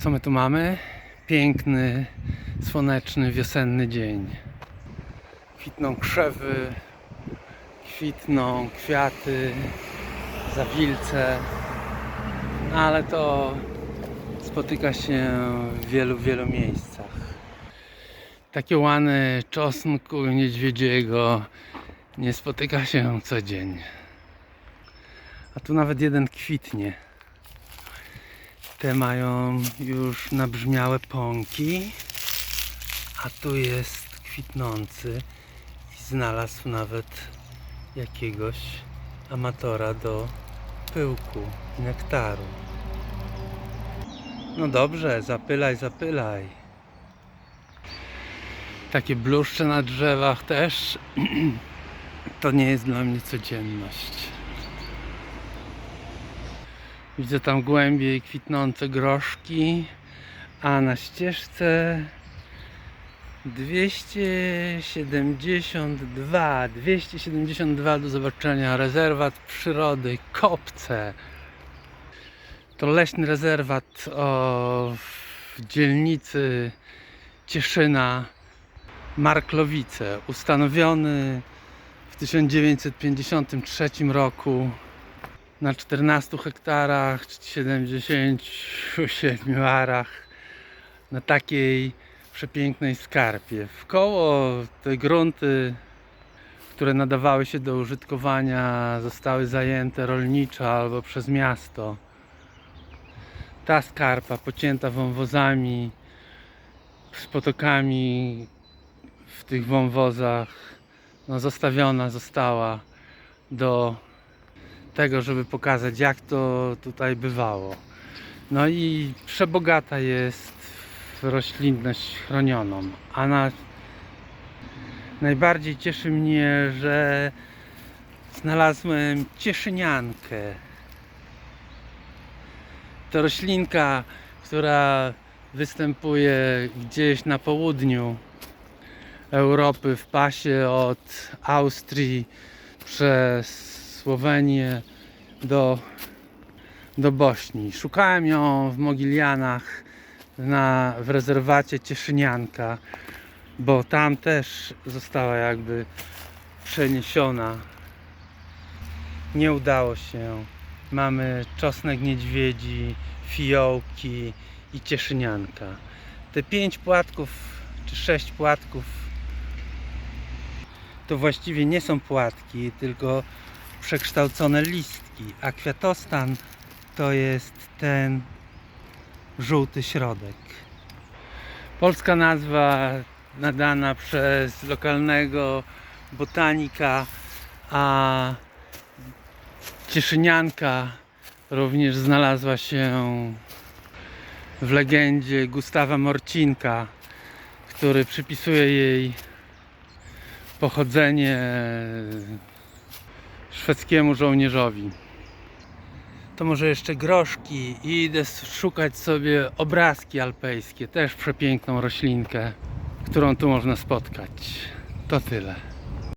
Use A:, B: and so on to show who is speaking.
A: Co my tu mamy? Piękny, słoneczny, wiosenny dzień. Kwitną krzewy, kwitną kwiaty, zawilce, no ale to spotyka się w wielu, wielu miejscach. Takie łany czosnku niedźwiedziego nie spotyka się codziennie. A tu nawet jeden kwitnie. Te mają już nabrzmiałe pąki, a tu jest kwitnący i znalazł nawet jakiegoś amatora do pyłku i nektaru. No dobrze, zapylaj, zapylaj. Takie bluszcze na drzewach też to nie jest dla mnie codzienność. Widzę tam głębiej kwitnące groszki, a na ścieżce 272, 272 do zobaczenia, rezerwat przyrody, kopce. To leśny rezerwat o, w dzielnicy Cieszyna, Marklowice, ustanowiony w 1953 roku na 14 hektarach, 77 arach, na takiej przepięknej skarpie. Wkoło te grunty, które nadawały się do użytkowania, zostały zajęte rolniczo albo przez miasto. Ta skarpa pocięta wąwozami, z potokami w tych wąwozach, no, zostawiona została do tego, żeby pokazać jak to tutaj bywało. No i przebogata jest w roślinność chronioną. A na... najbardziej cieszy mnie, że znalazłem cieszyniankę. To roślinka, która występuje gdzieś na południu Europy w pasie od Austrii przez Słowenię do, do Bośni. Szukałem ją w Mogilianach na, w rezerwacie Cieszynianka, bo tam też została jakby przeniesiona. Nie udało się. Mamy czosnek niedźwiedzi, fiołki i cieszynianka. Te pięć płatków czy sześć płatków to właściwie nie są płatki, tylko przekształcone listki, a kwiatostan to jest ten żółty środek. Polska nazwa nadana przez lokalnego botanika, a cieszynianka również znalazła się w legendzie Gustawa Morcinka, który przypisuje jej pochodzenie szwedzkiemu żołnierzowi. To może jeszcze groszki i idę szukać sobie obrazki alpejskie, też przepiękną roślinkę, którą tu można spotkać. To tyle.